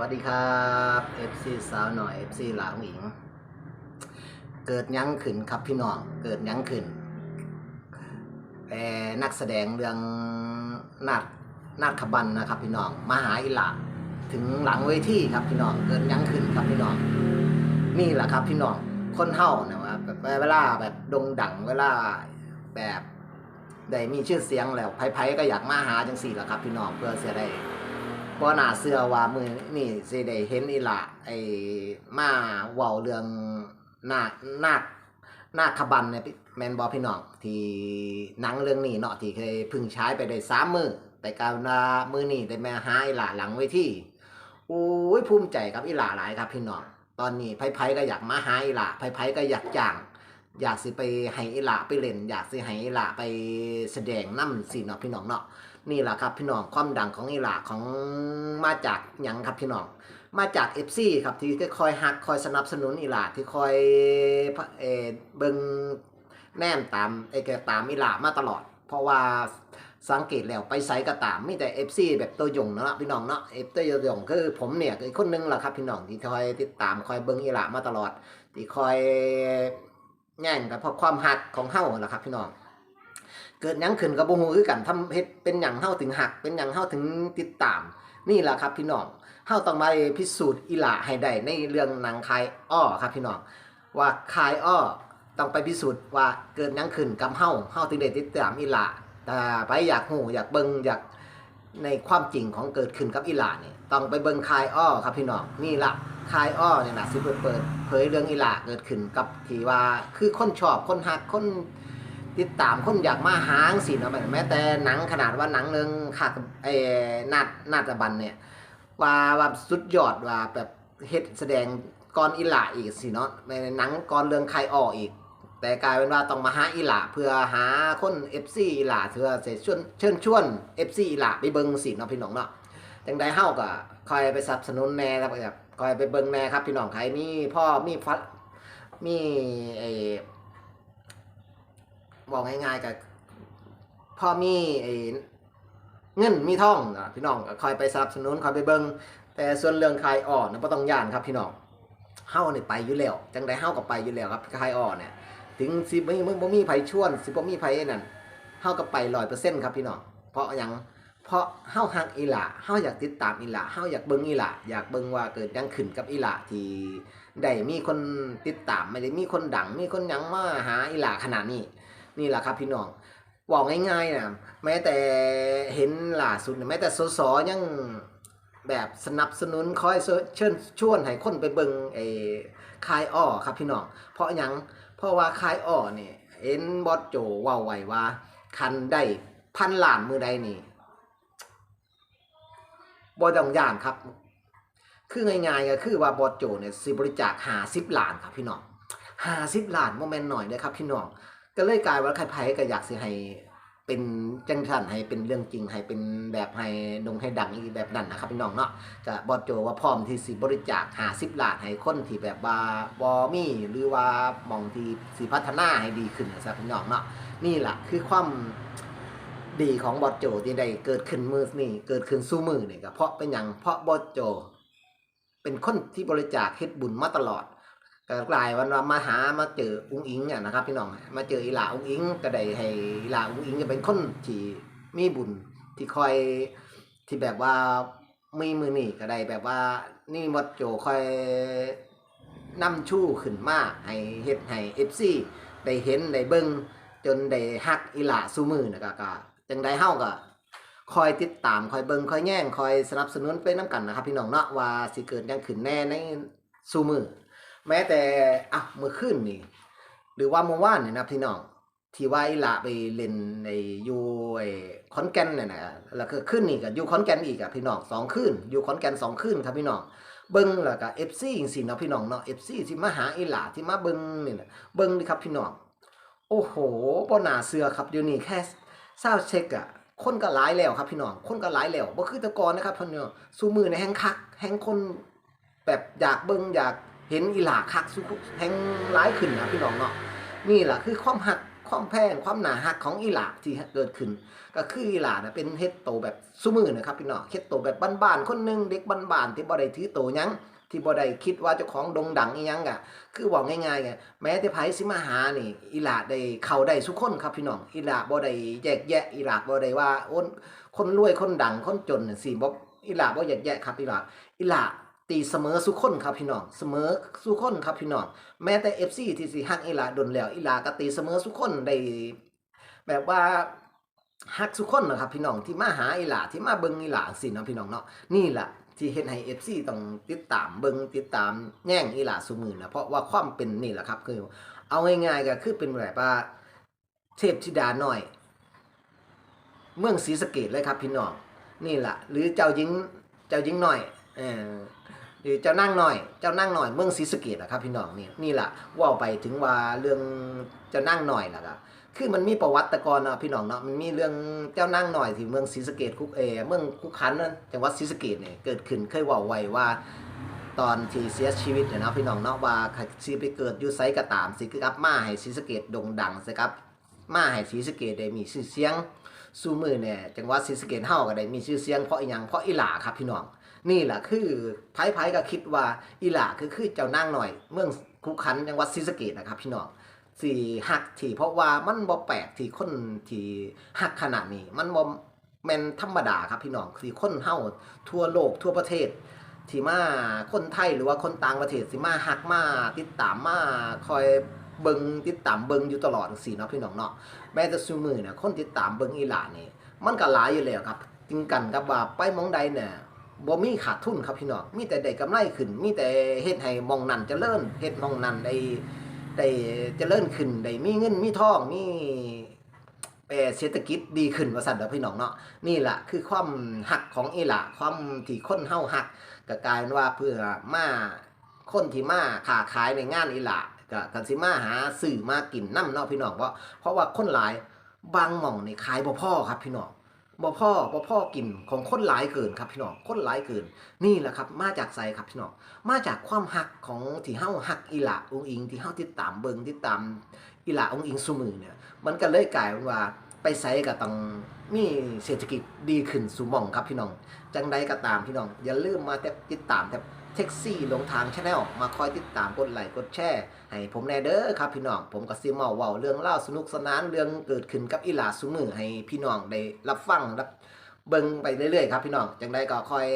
วัสดีครับ FC สาวหน่อย FC หลาวหญิง เกิดยั้งขึ้นครับพี่น้อง เกิดยั้งขึ้นเอ่อนักแสดงเรื่องนาดนาดขบันนะครับ พี่น้องมาหาอิหลาถึงหลังเวทีครับพี่น้อง เกิดยั้งขึ้นครับพี่น้อง นี่แหละครับพี่น้อง คนเฮานะว่าแบบเวลาแบบดงดังเวลาแบบได้มีชื่อเสียงแล้วไผๆก็อยากมาหาจังสี่แหละครับ พี่น้องเพื่อเสียได้ บ่น่าเชื่อว่ามือนี่สิได้เห็นอีหละไอ้มาเว้าเรื่องนาคนาคนาคขบันเนี่ยพี่แมนบ่พี่น้องที่หนังเรื่องนี้เนาะที่เคยพึ่งฉายไปได้3มื้อแต่การว่ามือนี้ได้มาหาอีหละหลังเวทีโอ้ยภูมิใจกับอีหละหลายครับพี่น้องตอนนี้ไผๆก็อยากมาหาอีหละไผๆก็อยากจ้าง อยากสิไปให้อีหละไปเล่น อยากสิให้อีหละไปแสดงนำสิเนาะพี่น้องเนาะ นี่แหละครับพี่น้องความดังของอิหร่าของมาจากหยังครับพี่น้องมาจาก FC ครับที่คอยฮักคอยสนับสนุนอิหร่าที่คอยเอเบิงแนมตามไอ้แกตามอิหร่ามาตลอด เพราะว่าสังเกตแล้วไปไซก็ตามมีแต่ FC แบบตัวยงเนาะพี่น้องเนาะเอฟตัวยงคือผมเนี่ยคือคนหนึงแหละครับพี่น้องที่คอยติดตามคอยเบิงอิหร่ามาตลอดที่คอยแย่งกันเพราะความหักของเฮาแหละครับพี่น้อง เกิดยังขึ้นกับบ่ฮู้คือกันทำเฮ็ดเป็นหยังเฮาถึงหัก เป็นหยังเฮาถึงติดตาม นี่แหละครับพี่น้องเฮาต้องไปพิสูจน์อีหลาให้ได้ในเรื่องหนังคายอ้อครับพี่น้องว่าคายอ้อต้องไปพิสูจน์ว่าเกิดยังขึ้นกับเฮาเฮาถึงได้ติดตามอีหลาถ้าไปอยากฮู้อยากเบิ่งอยากในความจริงของเกิดขึ้นกับอีหลานี่ต้องไปเบิ่งคายอ้อครับพี่น้องนี่ละคายอ้อเนี่ยนะสิเปิดเปิดเผยเรื่องอีหลาเกิดขึ้นกับที่ว่าคือคนชอบคนหักคน ติดตามคนอยากมาหางสิเนาะแม้แต่หนังขนาดว่าหนังเรื่องขาดไอ้นาดนาฏบันเนี่ย ว่าว่าสุดยอดว่าแบบเฮ็ดแสดงก่อนอีหล่าอีกสิเนาะในหนังก่อนเรื่องใครออกอีก แต่กลายเป็นว่าต้องมาหาอีหล่าเพื่อหาคน FC อีหล่าเพื่อจะชวนเชิญชวน FC อีหล่าไปเบิ่งสิเนาะพี่น้องเนาะจังใดเฮาก็คอยไปสนับสนุนแน่ครับแบบคอยไปเบิ่งแน่ครับพี่น้องใครมีพ่อมีฟัดมีไอ บอกง่ายๆกับพ่อมีไอ้เงินมีท่องนะพี่น้องคอยไปสนับสนุนคอยไปเบิงแต่ส่วนเรื่องคายอ่อนนะบ่ต้องย่านครับพี่น้องเฮาเนี่ยไปอยู่แล้วจังไดเฮาก็ไปอยู่แล้วครับคายอ่อนเนี่ย ถึงสิบ่มีบ่มีไผชวน สิบ่มีไผนั่นเฮาก็ไป100%ครับพี่น้องเพราะยังเพราะเฮาฮักอีหล่าเฮาอยากติดตามอีหล่าเฮาอยากเบิ่งอีหล่าอยากเบิ่งว่าเกิดยังขึ้นกับอีหล่าที่ได้มีคนติดตามไม่ได้มีคนดังมีคนยังมาหาอีหล่าขนาดนี้ นี่แหละครับพี่น้องบอกง่ายๆนะแม้แต่เห็นล่าสุดแม้แต่สสยังแบบสนับสนุนคอยเชิญชวนให้คนไปเบิงไอ้คายอ้อครับพี่น้องเพราะยังเพราะว่าคายอ้อเนี่ยเห็นบอสโจว่าไว้ว่า คันได้พันล้านมือใดนี่บ่ต้องย่านครับ คือง่ายๆก็คือว่าบอสโจเนี่ยสิบริจาคหาสิบล้านครับพี่น้องหาสิบล้านโมเมนต์หน่อยนะครับพี่น้อง ก็เลยกลายว่าใครๆก็อยากสิให้เป็นจังสันให้เป็นเรื่องจริงให้เป็นแบบให้ดงให้ดังอีกแบบนั้นนะครับพี่น้องเนาะก็บอดโจว่าพร้อมที่สิบริจาคหาสิบล้านให้คนที่แบบว่าบอมี่หรือว่ามองที่สิพัฒนาให้ดีขึ้นนะครับพี่น้องเนาะนี่แหละคือความดีของบอดโจที่ได้เกิดขึ้นมือนี่เกิดขึ้นสู้มือนี่ก็เพราะเป็นอย่างเพราะบอดโจ เป็นคนที่บริจาคเฮ็ดบุญมาตลอด ก็กลายวันว่ามาหามาเจออุ้งอิงอะนะครับ พี่น้องมาเจออีหลาอุ้งอิงก็ได้ให้อีหลาอุ้งอิงจะเป็นคนที่มีบุญที่คอยที่แบบว่ามีมือนี่ก็ได้แบบว่านี่มดโจคอยนำชู้ขึ้นมาให้เฮ็ดให้ FC ได้เห็นได้เบิ่งจนได้ฮักอีหลาสู้มือนะก็ก็จังได้เฮาก็คอยติดตามคอยเบิ่งคอยแย่งคอยสนับสนุนไปนํกันนะครับ พี่น้องเนาะว่าสิเกิดยังขึ้นแน่ในสู้มือ แม้แต่อะเมื่อคืนนี่หรือว่าเมื่อวานนี่นะพี่น้องที่ว่าอีหละไปเล่นในยูไอ้ขอนแกนเนี่ยนะแล้วก็ขึ้นนี่ก็อยู่ขอนแกนอีกอะพี่น้องสองคืนยู่ขอนแกนสองคืนครับพี่น้องเบิ้งแล้วก็เอฟซีจังซี่เนาะพี่น้องเนาะเอฟซีที่มาหาอีหละที่มาเบิ้งนี่นะเบิ้งนี่ครับพี่น้องโอ้โหบ่น่าเชื่อครับเดี๋ยวนี้แค่เศร้าเช็คอะคนก็หลายแล้วครับพี่น้องคนก็หลายแล้วบ่คือต่ก่อนนะครับพี่น้องสู้มือในแห่งคักแห่งคนแบบอยากเบิ้งอยาก เห็นอีหลาคักสุแห่งร้ายขึ้นนะพี่น้องเนาะนี่แหละคือความหักความแพงความหนาหักของอีหลาที่เกิดขึ้น ก็คืออีหลานะเป็นเฮ็ดโตแบบซุมือนะครับพี่น้องเฮ็ดโตแบบบ้านๆคนหนึงเด็กบ้านๆที่บ่ได้ถือโตยังที่บ่ได้คิดว่าเจ้าของดงดังอีหยังกะคือบอกง่ายๆไงแม้แต่ไผสิมาหานี่อีหลาได้เข้าได้ทุกคนครับพี่น้องอีหลาบ่ได้แยกแยะอีหลาบ่ได้ว่าโอนคนรวยคนดังคนจนน่ะสิบ่อีหลาบ่แยกแยะครับอีหลาอีหลา ตีเสมอสุขคนครับพี่น้อง เสมอสุขคนครับพี่น้อง แม้แต่ FC ที่สิฮักอีลาดนแล้วอีลาก็ตีเสมอสุขคนได้แบบว่าฮักสุขคนนะครับพี่น้องที่มาหาอีลาที่มาเบิงอีลาสินะพี่น้องเนาะนี่แหละที่เฮ็ดให้ FC ต้องติดตามเบิงติดตามแย่งอีลาซุมือนะเพราะว่าความเป็นนี่แหละครับคือ เอาง่ายๆก็คือเป็นแบบว่าเทพธิดาหน้อย เมืองศรีสะเกดเลยครับพี่น้องนี่แหละหรือเจ้าหญิงเจ้าหญิงหน้อยเออ หรือเจ้านั่งหน้อย เจ้านั่งหน้อยเมืองศรีสะเกดนะครับพี่น้องนี่นี่แหละว่าไปถึงว่าเรื่องเจ้านั่งหน้อยล่ะครับคือมันมีประวัติแต่ก่อนนะพี่น้องเนาะมันมีเรื่องเจ้านั่งหน่อยที่เมืองศรีสะเกดคุกเอเมืองคุกขันนั่นจังหวัดศรีสะเกดเนี่ยเกิดขึ้นเคยว่าไว้ว่าตอนที่เสียชีวิตเนี่ยนะพี่น้องเนาะว่าสิไปเกิดอยู่ไสก็ตามสิคือกับมาให้ศรีสะเกดด่งดังสิครับมาให้ศรีสะเกดได้มีชื่อเสียงสู่มือเนี่ยจังหวัดศรีสะเกดเฮาก็ได้มีชื่อเสียงเพราะอีหยังเพราะอีหลาครับพี่น้อง นี่แหละคือไผๆก็คิดว่าอีหลาคือคือเจ้านางหน่อย เมืองคุกขันจังหวัดศรีสะเกดนะครับ พี่น้องที่หักที่เพราะว่ามันบ่แปลกที่คนที่หักขนาดนี้ มันบ่แม่นธรรมดาครับพี่น้องที่คนเฮาทั่วโลกทั่วประเทศที่มาคนไทยหรือว่าคนต่างประเทศสิมาหักมาติดตามมาคอยเบิงติดตามเบิงอยู่ตลอดจังซี่เนาะพี่น้องเนาะแม้แต่ซุมือเนี่ยคนติดตามเบิงอีหลานนี่มันก็หลายอยู่แล้วครับจริงกันกับว่าไปมองใดเนี่ย บ่มีขาดทุนครับพี่น้องมีแต่ได้กำไรขึ้น มีแต่เฮ็ดให้มองนั้นเจริญเฮ็ดมองนันได้ได้เจริญขึ้นได้มีเงินมีทองมีเอ่อเศรษฐกิจดีขึ้นว่าสั่นเด้อพี่น้องเนาะนี่แหละคือความหักของอีหละความที่คนเฮาหักก็กลายเป็นว่าเพื่อมาคนที่มาค้าขายในงานอีหละก็กันสิมาหาสื่อมากินน้ำเนาะพี่น้องเพราะเพราะว่าคนหลายบางหม่องนี่ขายบ่พ่อครับพี่น้อง บ่พ่อบ่พ่อกินของคนหลายเกินครับพี่น้องคนหลายเกิน นี่แหละครับ มาจากไสครับพี่น้องมาจากความหักของที่เฮาหักอีหละองอิง ที่เฮาติดตามเบิงติดตามอีหละองอิงสุมือเนี่ย มันก็เลยกลายเป็นว่าไปไสก็ต้องมีเศรษฐกิจดีขึ้นสู่มองครับพี่น้อง จังใดก็ตามพี่น้อง อย่าลืมมาติดตามแท็บ แท็กซี่หลงทางชาแนลมาคอยติดตามกดไลค์กดแชร์ให้ผมแน่เด้อครับพี่น้องผมก็สิมาเว้าเรื่องเล่าสนุกสนานเรื่องเกิดขึ้นกับอีหลาซุมือให้พี่น้องได้รับฟังรับเบิ่งไปเรื่อยๆครับพี่น้องจังใดก็คอย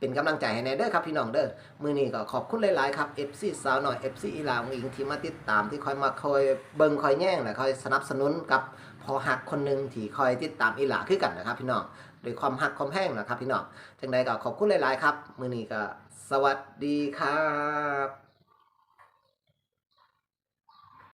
เป็นกำลังใจให้แน่เด้อครับพี่น้องเด้อมือนี้ก็ขอบคุณหลายๆครับ FC สาวหน่อย FC อีลาวอิงที่มาติดตามที่คอยมาคอยเบิ่งคอยแย่งและคอยสนับสนุนกับพอหักคนหนึ่งที่คอยติดตามอีหลาขึ้นกันนะครับพี่น้องด้วยความหักความแห้งนะครับพี่น้องจังใดก็ขอบคุณหลายๆครับมือนี้ก็สวัสดีครับ